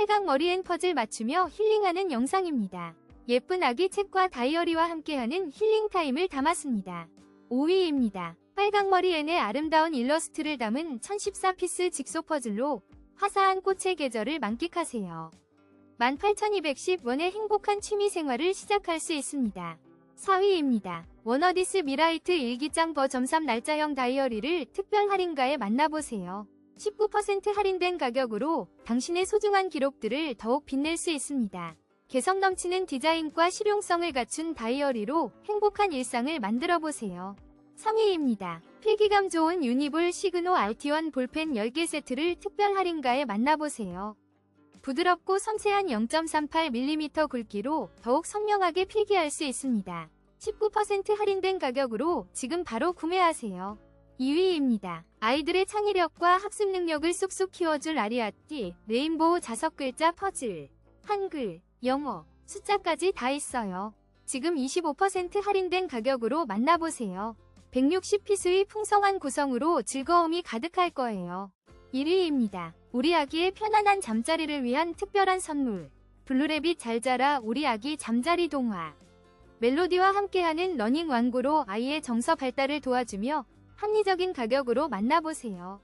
빨강 머리엔 퍼즐 맞추며 힐링하는 영상입니다. 예쁜 아기 책과 다이어리와 함께하는 힐링 타임을 담았습니다. 5위입니다. 빨강머리엔의 아름다운 일러스트를 담은 1014피스 직소 퍼즐로 화사한 꽃의 계절을 만끽하세요. 18,210원의 행복한 취미생활을 시작할 수 있습니다. 4위입니다. 워너디스 미라이트 일기장 버점삼 날짜형 다이어리를 특별 할인가에 만나보세요. 19% 할인된 가격으로 당신의 소중한 기록들을 더욱 빛낼 수 있습니다. 개성 넘치는 디자인과 실용성을 갖춘 다이어리로 행복한 일상을 만들어 보세요. 3위입니다. 필기감 좋은 유니볼 시그노 RT1 볼펜 10개 세트를 특별 할인가에 만나보세요. 부드럽고 섬세한 0.38mm 굵기로 더욱 선명하게 필기할 수 있습니다. 19% 할인된 가격으로 지금 바로 구매하세요. 2위입니다. 아이들의 창의력과 학습 능력을 쑥쑥 키워줄 아리아띠 레인보우 자석 글자 퍼즐 한글, 영어, 숫자까지 다 있어요. 지금 25% 할인된 가격으로 만나보세요. 160피스의 풍성한 구성으로 즐거움이 가득할 거예요. 1위입니다. 우리 아기의 편안한 잠자리를 위한 특별한 선물. 블루레빗 잘 자라 우리 아기 잠자리 동화. 멜로디와 함께하는 러닝 왕구로 아이의 정서 발달을 도와주며 합리적인 가격으로 만나보세요.